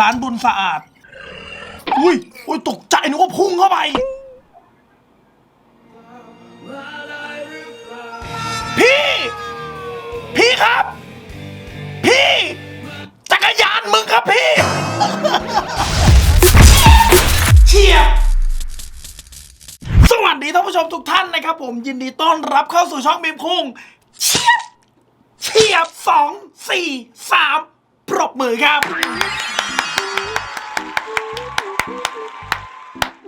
ร้านบุญสะอาด อุ้ยอุ้ยตกใจนึกว่าพุ่งเข้าไป พี่ พี่ครับ พี่ จักรยานมึงครับพี่ เชียร์สวัสดีท่านผู้ชมทุกท่านนะครับผมยินดีต้อนรับเข้าสู่ช่องบีมคุงเชียบเชียบสองสี่สามปรบมือครับ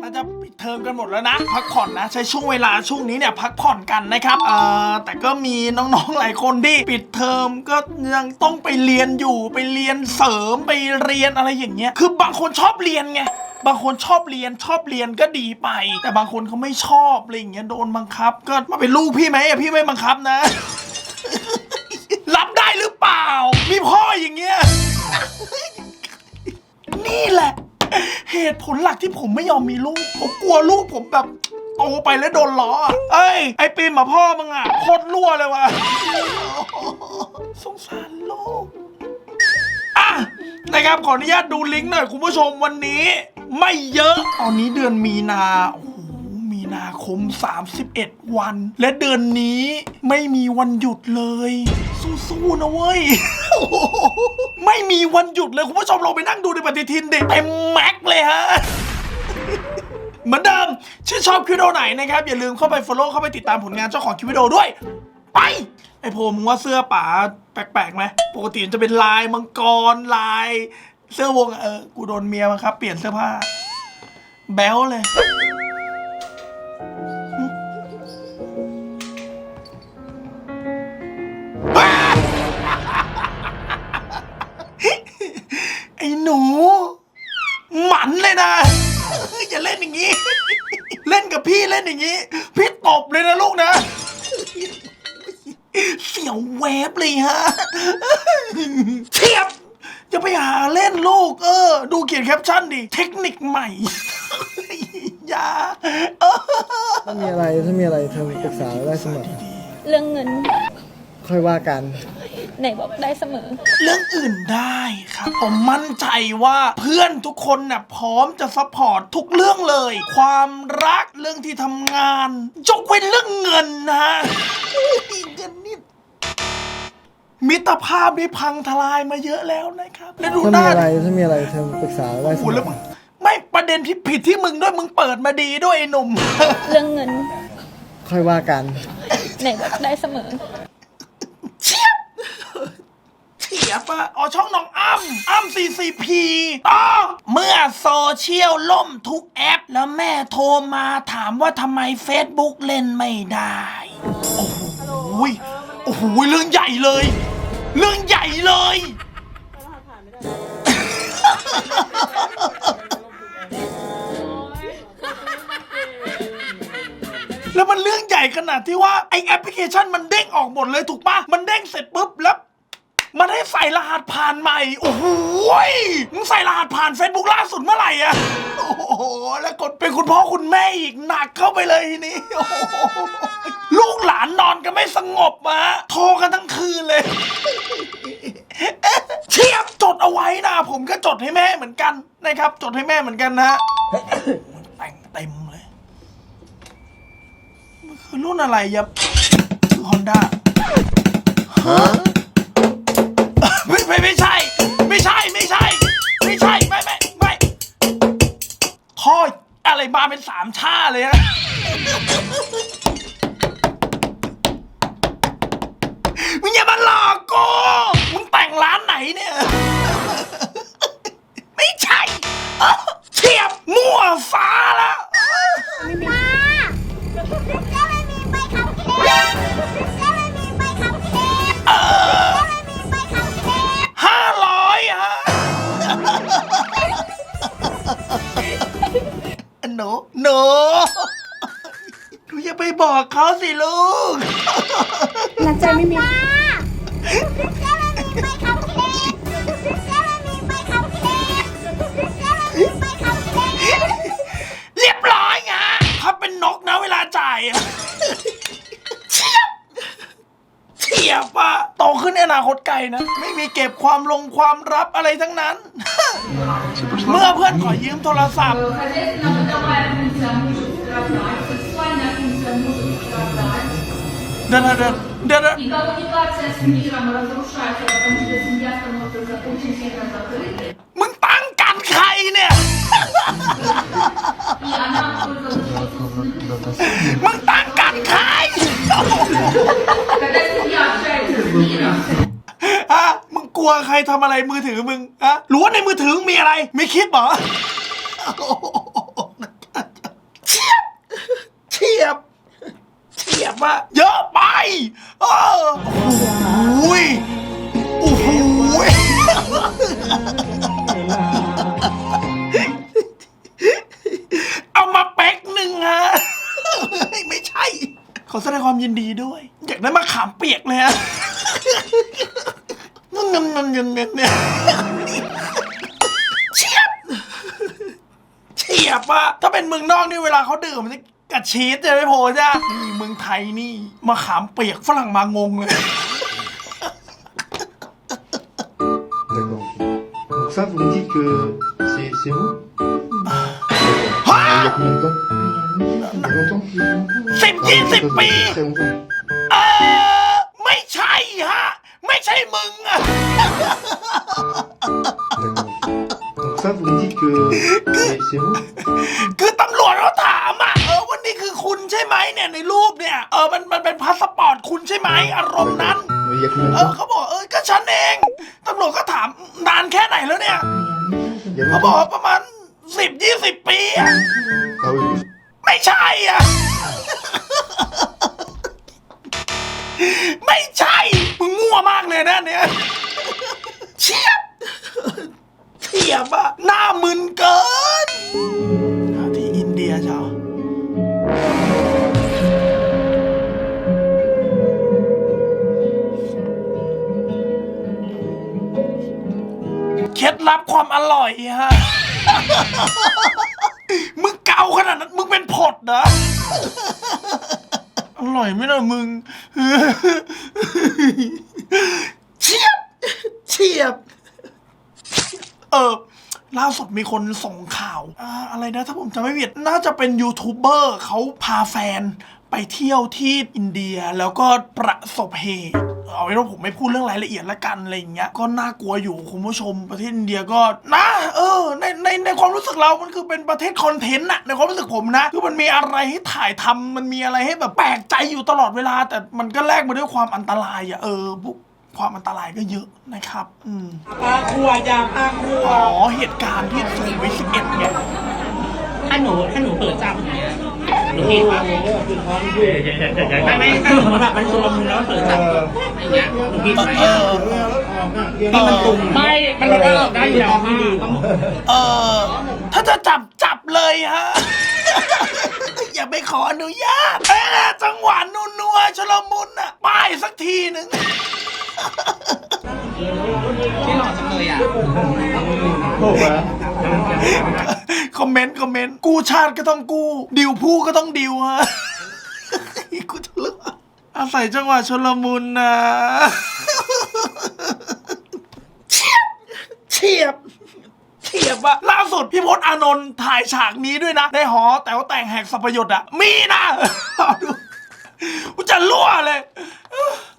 น่าจะปิดเทอมกันหมดแล้วนะ พักผ่อนนะ ใช้ช่วงเวลาช่วงนี้เนี่ยพักผ่อนกันนะครับเอ่อแต่ก็มีน้องๆหลายคนที่ปิดเทอมก็ยังต้องไปเรียนอยู่ไปเรียนเสริมไปเรียนอะไรอย่างเงี้ยคือบางคนชอบเรียนไงบางคนชอบเรียนชอบเรียนก็ดีไป แต่บางคนเขาไม่ชอบอะไรอย่างเงี้ยโดนบังคับ ก็มาเป็นลูกพี่ไหมอะพี่ไม่บังคับนะ รับได้หรือเปล่า มีพ่ออย่างเงี้ยนี่แหละ เหตุผลหลักที่ผมไม่ยอมมีลูก ผมกลัวลูกผมแบบโตไปแล้วโดนล้ออะเอ้ย ไอปีมมาพ่อมึงอะโคตรรั่วเลยว่ะสงสารลูกอะนะครับขออนุญาตดูลิงก์หน่อยคุณผู้ชมวันนี้ ไม่เยอะ ตอนนี้เดือนมีนาโอ้โห นาคม 31 วัน และเดือนนี้ไม่มีวันหยุดเลย สู้ๆนะเว้ย ไม่มีวันหยุดเลย คุณผู้ชมลองไปนั่งดูในปฏิทินเดิเต็มแม็กเลยฮะเหมือนเดิมชื่นชอบคลิปวิดีโอไหนนะครับ อย่าลืมเข้าไป follow เข้าไปติดตามผลงานเจ้าของคลิปวิดีโอด้วย ไป ไอโพมึงว่าเสื้อป๋าแปลกๆไหมปกติมันจะเป็นลายมังกรลาย เสื้อวงเออกูโดนเมียบังคับ เปลี่ยนเสื้อผ้า แบ๊วเลย อ้หนู หมันเลยนะ อย่าเล่นอย่างนี้ เล่นกับพี่เล่นอย่างนี้ พี่ตบเลยนะลูกนะ เสียวแวบเลยฮะเทียบอย่าไปหาเล่นลูก เออ ดูเขียนแคปชั่นดิ เทคนิคใหม่ อย่าเออถ้ามีอะไรถ้ามีอะไรเธอปรึกษาได้เสมอ เรื่องเงิน ค่อยว่ากัน ไหนบอกได้เสมอ เรื่องอื่นได้ครับ ผมมั่นใจว่าเพื่อนทุกคนน่ะพร้อมจะซัพพอร์ตทุกเรื่องเลย ความรักเรื่องที่ทำงานยกเว้นเรื่องเงินนะฮะเงินนี่มิตรภาพได้พังทลายมาเยอะแล้วนะครับ แล้วดูถ้าหมีน้าอะไรถ้ามีอะไรเธอปรึกษาได้โอ้เสโหมแล้วอมึงไม่ประเด็นที่ผิดที่มึงด้วยมึงเปิดมาดีด้วยไอ้หนุ่ม เรื่องเงิน ค่อยว่ากัน ไหนบอกได้เสมอ เฉียบ เฉียบอะอ๋อช่องน้องอ้ำอ้ำ CCP อ๋อเมื่อโซเชียลล่มทุกแอป แล้วแม่โทรมาถามว่าทำไม Facebook เล่นไม่ได้ โอ้โหโอ้โหเรื่องใหญ่เลย เรื่องใหญ่เลย แล้วมันเรื่องใหญ่ขนาดที่ว่าไอแอปพลิเคชันมันเด้งออกหมดเลยถูกปะมันเด้งเสร็จปุ๊บแล้ว มันให้ใส่รหัสผ่านใหม่ โอ้โหยมึงใส่รหัสผ่าน Facebook ล่าสุดเมื่อไหร่อะโอ้โห แล้วกดเป็นคุณพ่อคุณแม่อีกหนักเข้าไปเลยทีนี้โอ้โหลูกหลานนอนกันไม่สงบมาโทรกันทั้งคืนเลย เชียบจดเอาไว้นะ ผมก็จดให้แม่เหมือนกันนะครับ จดให้แม่เหมือนกันนะแต่งเต็มเลย มันคือรุ่นอะไรยับฮอนด้า ไม่ไม่ไม่ใช่ ไม่ใช่ไม่ใช่ ไม่ใช่ไม่ไม่ไม่ท่ออะไรมาเป็นสามชาเลยฮะมึงอย่ามาหลอกกูมึงแต่งร้านไหนเนี่ย เวลาจ่ายอะเทียบเทียบอะโต โตขึ้นในอนาคตไกลนะ ไม่มีเก็บความลงความลับอะไรทั้งนั้น เมื่อเพื่อนขอยืมโทรศัพท์ เดี๋ยวเดี๋ยวเดี๋ยวเดี๋ยว И коммуникация с миром разрушается, потому что семья становится очень сильно закрытой. มึงตั้งกันใครเนี่ย มึงตั้งกันใครฮะมึงกลัวใครทำอะไรมือถือมึงฮะรู้ว่าในมือถือมีอะไร ไม่คิดเหรอ เวลาเขาดื่มมันจะกระชีสจะไม่พอจ้ะนี่เมืองไทยนี่มาขามเปียกฝรั่งมางงเลย D'accord. Donc ça, vous me dites que c'est c'est vous D'accord. Ah Il y a combien de temps Il y a longtemps สิบ Ah, ยี่ oui, สิบ ça, ça ปี fait très longtemps. เนี่ยในรูปเนี่ยเออมันมันเป็นพาสปอร์ตคุณใช่ไหมอารมณ์นั้น Mais il y a combien เอ de อ temps เขาบอกเออก็ฉันเองตำรวจก็ถามนานแค่ไหนแล้วเนี่ย Il y a เขาบอก longtemps ว่าประมาณสิบยี่สิบปีอะ Ah oui, oui. ไม่ใช่อะ ไม่ใช่มึงมั่วมากเลยนะเนี่ย ลับความอร่อยฮะ มึงเกาขนาดนั้น มึงเป็นผดนะ อร่อยไหมล่ะมึงเฉียบเฉียบ เออล่าสุดมีคนส่งข่าวอาอะไรนะ ถ้าผมจำไม่ผิดน่าจะเป็นยูทูบเบอร์เขาพาแฟน ไปเที่ยวที่อินเดียแล้วก็ประสบเหตุ เอาไว้ว่าผมไม่พูดเรื่องรายละเอียดละกันอะไรอย่างเงี้ยก็น่ากลัวอยู่คุณผู้ชมประเทศอินเดียก็นะเออในในในความรู้สึกเรามันคือเป็นประเทศคอนเทนต์อะในความรู้สึกผมนะคือมันมีอะไรให้ถ่ายทำมันมีอะไรให้แบบแปลกใจอยู่ตลอดเวลา แต่มันก็แลกมาด้วยความอันตรายอะเออพวกความอันตรายก็เยอะนะครับ อืมปลาครัวยาปลาครัวอ๋อ เหตุการณ์ที่สูงวิสิบเอ็ดเนี่ย ถ้าหนูถ้าหนูเปิดจับอย่างเงี้ย หนูผิดปะไม่ไม่ถ้าสมมติแบบมันชุลมุนแล้วเปิดจับอย่างเงี้ยหนูผิดไหมเออที่มันตุงไม่มันเราออกได้อยู่แล้วพี่เออถ้าจะจับจับเลยฮะอย่าไปขออนุญาตเออจังหวะนัวนัวๆชลมุนอะป้ายสักทีหนึ่งที่หล่อจังเลยอะ คอมเมนต์คอมเมนต์กู้ชาติก็ต้องกู้ดิวผู้ก็ต้องดิวฮะกูจะเลือกอาศัยจังหวะชลมุนนะเฉียบเฉียบเฉียบอะล่าสุดพี่พจน์อานนท์ถ่ายฉากนี้ด้วยนะ ในหอแต่ว่าแต่งแหกสัพยศอะมีนะรอดูกูจะรั่วเลย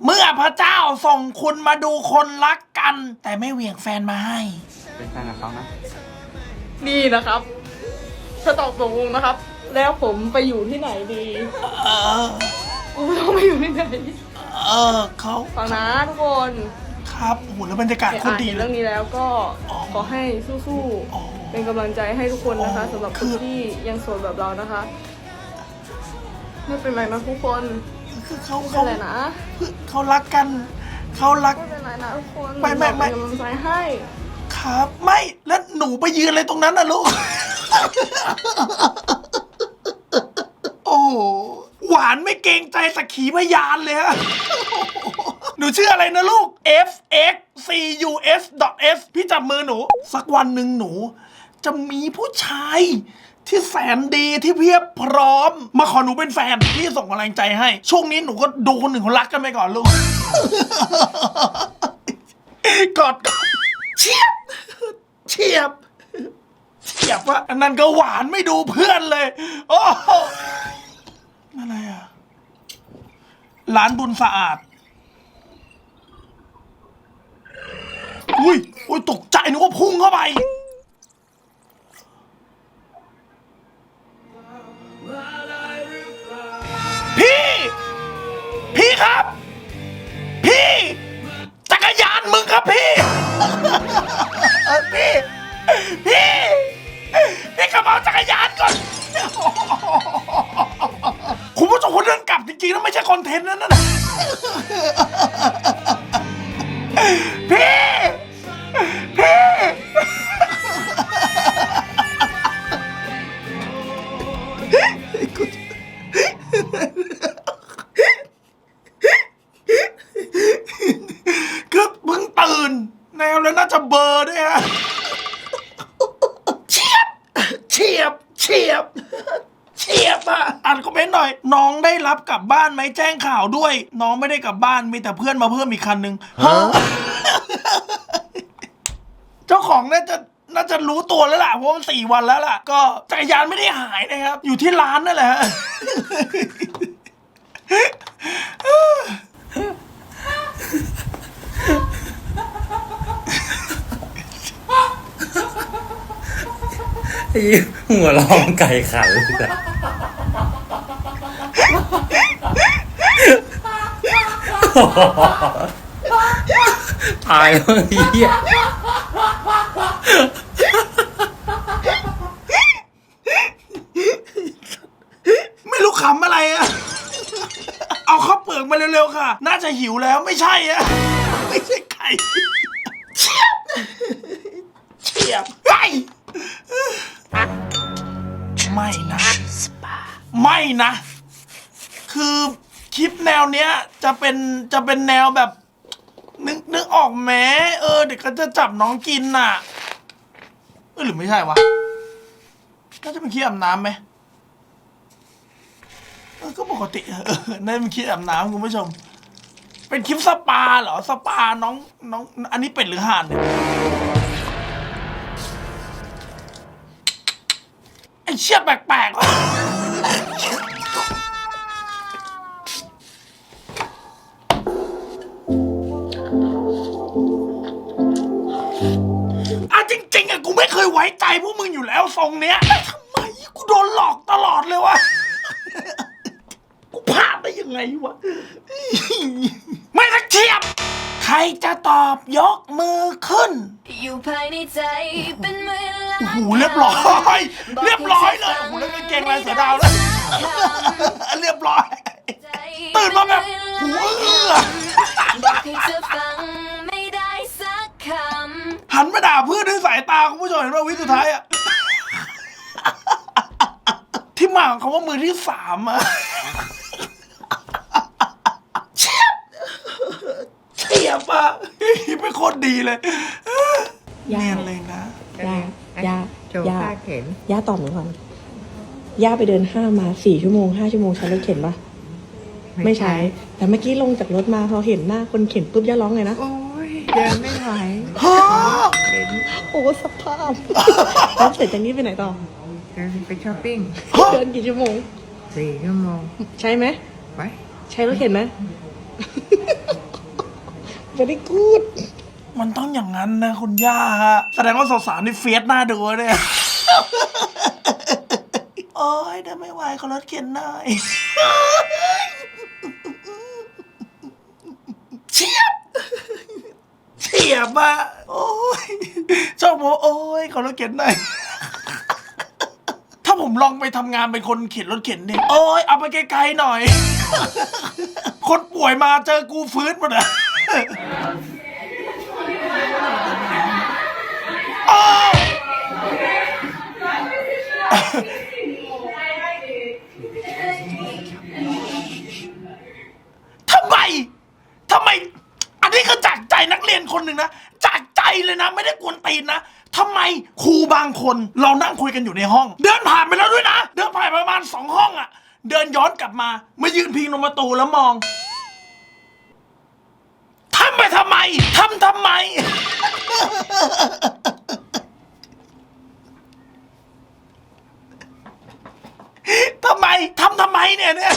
เมื่อพระเจ้าส่งคุณมาดูคนรักกัน แต่ไม่เหวี่ยงแฟนมาให้นี่นะครับ ถ้าตอบตกลงนะครับ แล้วผมไปอยู่ที่ไหนดี เออกูต้องไปอยู่ที่ไหนเออเขาฟังนะทุกคนครับโอ้โหแล้วบรรยากาศเห็นโคตรอ่านดีเห็นเลเรื่ย องนี้แล้วก็อ๋อขอให้สู้อ๋อๆ เป็นกำลังใจให้ทุกคนนะคะอ๋อสำหรับคืคนอ ที่ยังโสดแบบเรานะคะ ไม่เป็นไรนะทุกคนคือเขาไม่เป็เขานไรนะเขารักกันเขารัก ไม่เป็นไรนะทุกคนไม่ไม่ไม่ เราเป็นกำลังใจให้ ครับ ไม่แล้วหนูไปยืนอะไรตรงนั้นนะลูก โอ้หวานไม่เกรงใจสักขีพยานเลยฮะหนูชื่ออะไรนะลูก f x c u s s พี่จับมือหนู สักวันหนึ่งหนู จะมีผู้ชายที่แสนดีที่เพียบพร้อม มาขอหนูเป็นแฟน พี่ส่งกำลังใจให้ ช่วงนี้หนูก็ดูคนหนึ่งเขารักกันไปก่อนลูก กอดกอดเฉียบเฉียบียบว่าอันนั้นก็หวานไม่ดูเพื่อนเลย โอ้โหอะไรอะร้านบุญสะอาด อุ้ยอุ้ยตกใจนึกว่าพุ่งเข้าไป พี่ พี่ครับ พี่ จักรยานมึงครับพี่ อนเทนต์นั่นนะพี่ พี่ คือเพิ่งตื่นแนวแล้วน่าจะเบลอร์ด้วยฮะเฉียบ เฉียบ เฉียบ เฉียบอะอ่านคอมเมนต์หน่อย น้องได้รับกลับบ้านไหม แจ้งข่าวด้วย น้องไม่ได้กลับบ้านมีแต่เพื่อนมาเพิ่มอีกคันหนึ่งฮะเจ้าของน่าจะน่าจะรู้ตัวแล้วล่ะเพราะมันสี่วันแล้วล่ะ ก็จักรยานไม่ได้หายนะครับ อยู่ที่ร้านนั่นแหละฮะหัวเร้องไก่ขันเลยแตายแล้วเฮียไม่รู้ขำอะไรอะ เอาข้าวเปลือกมาเร็วๆค่ะ น่าจะหิวแล้วไม่ใช่อะ ไม่ใช่ไข่เฉียบเฉียบไอ้ไม่นะ ไม่นะ คือ คลิปแนวเนี้ยจะเป็นจะเป็นแนวแบบนึกนึกออกแม้เออเด็กก็จะจับน้องกินน่ะเออหรือไม่ใช่วะน่าจะเป็นคลิปอาบน้ำไหมเออก็ปกติเออนั่นเป็นคลิปอาบน้ำคุณผู้ชม เป็นคลิปสปาเหรอสปาน้องน้อง อันนี้เป็ดหรือห่านเนี่ยไอเชี่ยแปลกๆ ไม่เคยไว้ใจพวกมึงอยู่แล้วทรงเนี้ยแต่ทำไมกูโดนหลอกตลอดเลยวะ กูพลาดได้ยังไงวะ ไม่สักเทียบ ใครจะตอบยกมือขึ้น อยู่ภายในใจเป็นเวลาโอ้โหเรียบร้อย เรียบร้อยเลยโอ้โหแล้วกางเกงลายเสือดาวแล้ว เรียบร้อย ตื่นมาแบบหูอื้อ บอกให้เธอฟังไม่ได้สักค หันมาด่าเพื่อนด้วยสายตาคุณผู้ชมเห็นว่าวิสุดท้ายอะที่มาของคำว่ามือที่สามอะเฉียบเฉียบอะเป็นโคตรดีเลยเนียนเลยนะย่าย่าย่าย่าตอบหนูก่อนย่าไปเดินห้างมาสี่ชั่วโมงห้าชั่วโมงใช้รถเข็นปะไม่ใช้ แต่เมื่อกี้ลงจากรถมาพอเห็นหน้าคนเข็นปุ๊บย่าร้องไงนะ ฮะโอ้สภาพแล้วเสร็จจากนี้ไปไหนต่อไปช้อปปิ้งเดินกี่ชั่วโมงสี่ชั่วโมงใช่ไหมไปใช้รถเข็นไหม very good มันต้องอย่างนั้นนะคุณย่าฮะแสดงว่าสาวๆนี่เฟียสหน้าดูเนี่ยโอ้ยเดินไม่ไหวขอรถเข็นหน่อย เฉียบ เฉี ยบอะโอ้ยชอบบอกว่าโอ้ยขอรถเข็นหน่อย ถ้าผมลองไปทำงานเป็นคนเข็นรถเข็นเนี่ยโอ้ยเอาไปไกลๆหน่อย คนป่วยมาเจอกูฟื้นหมดอะอ้าวทำไมทำไม อันนี้คือจาใจ นักเรียนคนหนึ่งนะจากใจเลยนะไม่ได้กวนตีนนะทำไมครูบางคนเรานั่งคุยกันอยู่ในห้อง เดินผ่านไปแล้วด้วยนะ เดินผ่านปประมาณสองห้องอะเดินย้อนกลับมามายืนพิงลงประตูแล้วมองทำไปทำไมทำทำไม ทำไมทำทำไมเนี่ยเนี่ย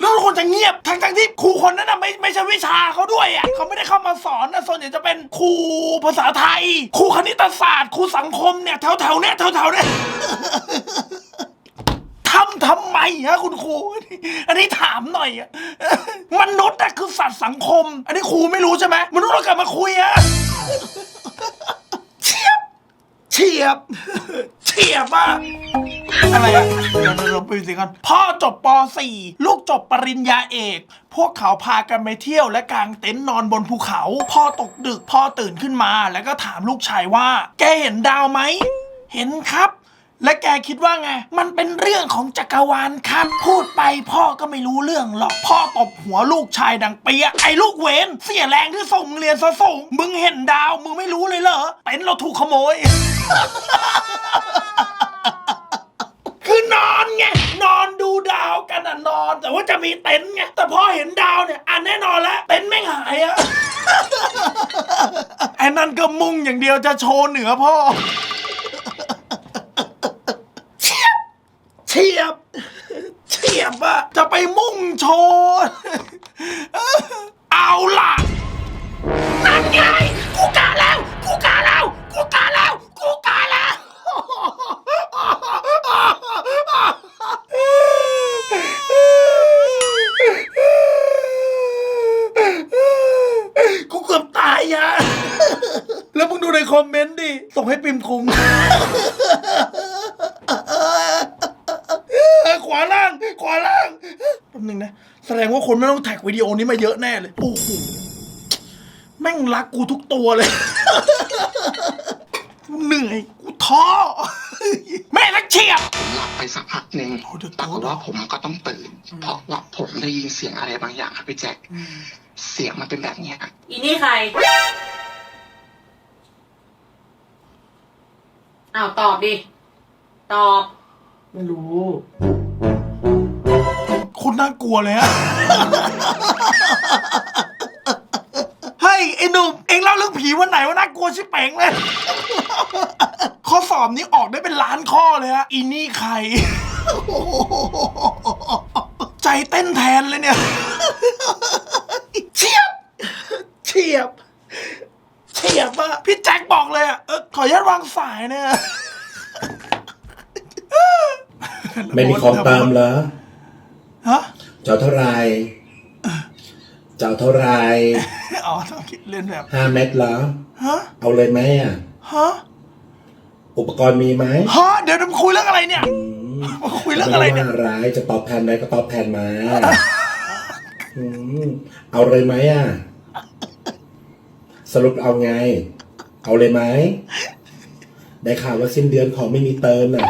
แล้วทุกคนจะ เงียบทั้งทั้งๆที่ครูคนนั้นน่ะไม่ไม่ใช่วิชาเขาด้วยอะเขาไม่ได้เข้ามาสอนนะส่วนใหญ่จะเป็นครูภาษาไทย ครูคณิตศาสตร์ ครูสังคมเนี่ยแถวแถวๆเนี่ยแถวแถวๆเนี่ย ทำทำไมฮะคุณครู อันนี้ถามหน่อยอะ มนุษย์อะคือสัตว์สังคม อันนี้ครูไม่รู้ใช่ไหมมนุษย์เรากลับมาคุยอะเฉียบ เฉียบ เฉียบอะ อะไรอะเดี๋ยวเราไปสิกันพ่อจบป .4 ลูกจบปริญญาเอก พวกเขาพากันไปเที่ยวและกางเต็นท์นอนบนภูเขา พ่อตกดึกพ่อตื่นขึ้นมา แล้วก็ถามลูกชายว่า แกเห็นดาวไหม เห็นครับ และแกคิดว่าไง มันเป็นเรื่องของจักรวาลครับพูดไปพ่อก็ไม่รู้เรื่องหรอก พ่อตบหัวลูกชายดังเปียะไอ้ลูกเวนเสียแรงที่ส่งเรียนซะส่ง มึงเห็นดาว มึงไม่รู้เลยเหรอเต็นท์เราถูกขโมย คือนอนไง นอนดูดาวกันอะนอน แต่ว่าจะมีเต็นท์ไง แต่พอเห็นดาวเนี่ยอะแน่นอนแล้ว เต็นท์ไม่งหายอะ ไอ้นั่นก็มุ่งอย่างเดียวจะโชว์เหนือพ่อ คอมเมนต์ดิ ส่งให้ปิมคุง ขวาล่าง ขวาล่างแป๊บนึงนะ แสดงว่าคนไม่ต้องแท็กวิดีโอนี้มาเยอะแน่เลย โอ้โห แม่งรักกูทุกตัวเลย กูเหนื่อย กูท้อ แม่รักเฉียบ ผมหลับไปสักพักหนึ่งปรากฏว่าผมก็ต้องตื่น เพราะว่าผมได้ยินเสียงอะไรบางอย่างครับพี่แจ็ค เสียงมันเป็นแบบเนี้ยครับอีนี่ใคร อ้าวตอบดิ ตอบ ไม่รู้ คุณน่ากลัวเลยฮะเฮ้ยไอ้หนุ่มเอ็งเล่าเรื่องผีวันไหนว่าน่ากลัวชิบเป๋งเลย ข้อสอบนี้ออกได้เป็นล้านข้อเลยฮะอีนี่ใคร ใจเต้นแทนเลยเนี่ย เฉียบ เฉียบ เฉียบอะพี่แจ็คบอกเลยอะเออขออนุญาตวางสายเนี่ยไม่มีของตามเหรอฮะเจ้าเท่าไหรเจ้าเท่าไหรอ๋อต้องคิดเล่นแบบห้าเม็ดเหรอฮะเอาเลยไหมอะฮะอุปกรณ์มีไหมฮะเดี๋ยวจะมาคุยเรื่องอะไรเนี่ยมาคุยเรื่องอะไรเนี่ยม่ว่าร้ายจะตอบแทนอะไรก็ตอบแทนมาอืมเอาเลยไหมอะ สรุปเอาไง เอาเลยไหม ได้ข่าวว่าสิ้นเดือนของไม่มีเติมน่ะ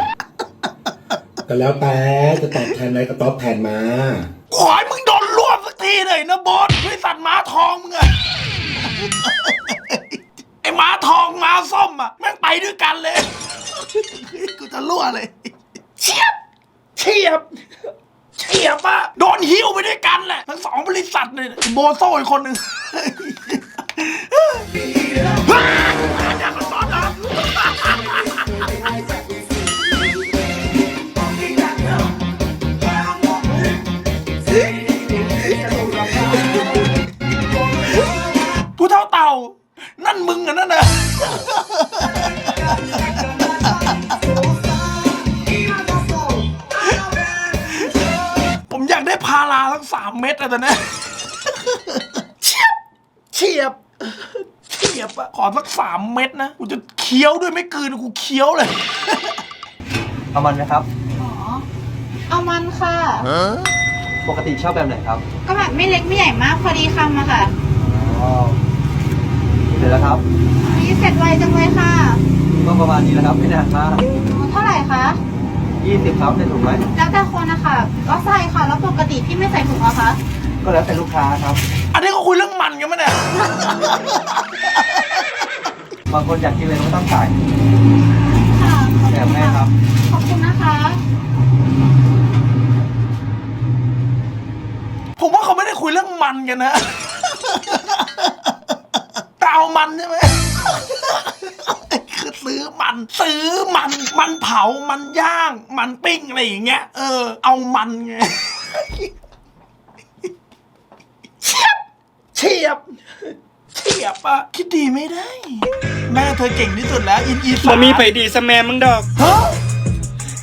ก็แล้วแต่จะตอบแทนอะไรก็ตอบแทนมาขอให้มึงโดนรวบสักทีเลยนะบอสด้วยสัตว์ม้าทองมึงอะไอ้ม้าทองม้าส้มอะแม่งไปด้วยกันเลย กูจะรั่วเลยเฉียบเฉียบเฉียบอะโดนหิ้วไปด้วยกันแหละ ทั้งสองบริษัทเลยโบโซ่อีกคนหนึ่ง ตอนนี้เฉียบเฉียบเฉียบอะขอสักสามเม็ดนะกูจะเคี้ยวด้วยไม่กลืนกูเคี้ยวเลย เอามันไหมครับเอามันค่ะ ปกติชอบแบบไหนครับก็แบบไม่เล็กไม่ใหญ่มากพอดีคำอะค่ะอ๋อเสร็จแล้วครับนี่เสร็จไวจังเลยค่ะก็ประมาณนี้แหละครับไม่นานมากเท่าไหร่คะยี่สิบครับได้ถูกไหมแล้วแต่คนนะคะก็ใส่ค่ะ แล้วปกติพี่ไม่ใส่ถุงเหรอคะ ก็แล้วแต่ลูกค้าครับ อันนี้ก็คุยเรื่องมันกันมั้ยเนี่ย บางคนอยากกินอะไรก็ต้องจ่ายค่ะขอบแถคุมณให้ค่ะครับ ขอบคุณนะคะ ผมว่าเขาไม่ได้คุยเรื่องมันกันนะ แต่เอามันใช่ไหม คือซื้อมัน ซื้อมัน มันเผา มันย่าง มันปิ้งอะไรอย่างเงี้ย เออ เอามันไง เฉียบ เฉียบเฉียบอะคิดดีไม่ได้ แม่เธอเก่งที่สุดแล้ว อินอีสาบ่นมีไปดีซะแม่มึงดอก ฮะ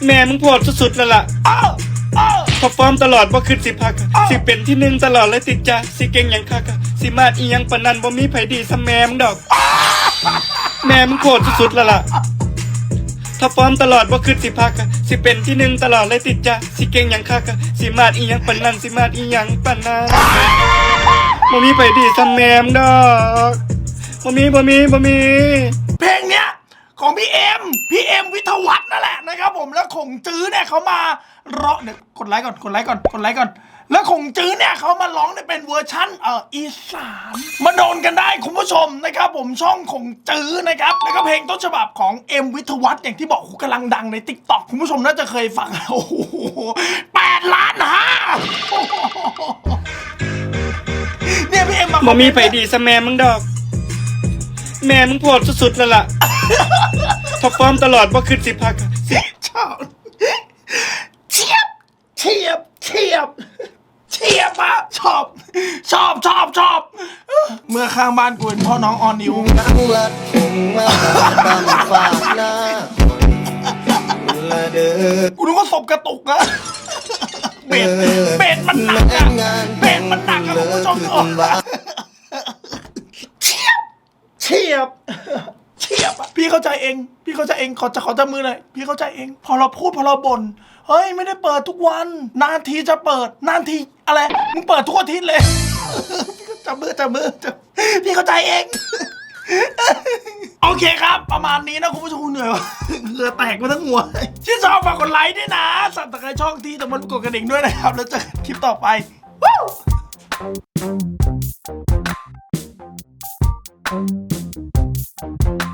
แม่มึงโพดสุดๆแล้วล่ะอ้าวอ้าว พอฟอร์มตลอดบ่ขึ้นสิพักอะสิเป็นที่หนึ่งตลอดเลยติดจ้ะสิเก่งหยังคักอะสิมาดอีหยังปานนั้นบ่มีไผดีซะแม่มึงดอก แม่มึงโพดสุดๆแล้วล่ะถ้าฟอร์มตลอดบ่ขึ้นสิพักอะสิเป็นที่หนึ่งตลอดเลยติดจ้ะสิเก่งหยังคักอะสิมาดอีหยังปานนั้นสิมาดอีหยังปานนั้น บ่มีไผดีซะแม่มึงดอกบ่มีบ่มีบ่มี เพลงเนี้ยของพี่เอ็มพี่เอ็มวิทยวัฒน์นั่นแหละนะครับผมแล้วขงจื้อเนี่ยเขามาร้องเดี๋ยวกดไลค์ก่อนกดไลค์ก่อนกดไลค์ก่อน แล้วขงจื้อเนี่ยเขามาร้องในเป็นเวอร์ชั่นเอ่ออีสานมาโดนกันได้คุณผู้ชมนะครับผมช่องขงจื้อนะครับแล้วก็เพลงต้นฉบับของเอ็มวิทยวัฒน์อย่างที่บอกโอ้โหกำลังดังในติ๊กต็อกคุณผู้ชมน่าจะเคยฟังโอ้โหแปดล้านห้า เนี่ยพี่เอ็มมาบ่มีไผดีซะแม่มึงดอก แม่มึงโพดสุดๆแล้วล่ะท็อปฟอร์มตลอดบ่ขึ้นสิพักอะสิชอบเฉียบเฉียบเฉียบเฉียบอะชอบ ชอบชอบชอบ เมื่อข้างบ้านกูเป็นพ่อน้องออนนิวนังละคงมาตามฝากหน้าละเด้อกูนึกว่าศพกระตุกอะเบสเบสมันหนักอะเบสมันหนัก อะคุณผู้ชมโอ้เฉียบเฉียบเฉียบอะพี่เข้าใจเอง พี่เข้าใจเองขอจะขอจับมือหน่อยพี่เข้าใจเอง พอเราพูดพอเราบ่นเฮ้ยไม่ได้เปิดทุกวัน นานทีจะเปิด นานทีอะไรมึงเปิดทุกอาทิตย์เลยพี่ก็จับมือจับมือจับพี่เข้าใจเองโอเคครับ ประมาณนี้นะคุณผู้ชมเหนื่อยวะเหงื่อแตกมาทั้งหัวชื่นชอบฝากกดไลค์ด้วยนะ สับตะไคร้ช่องที่ตะมันกดกระดิ่งด้วยนะครับ แล้วเจอกันคลิปต่อไป วู้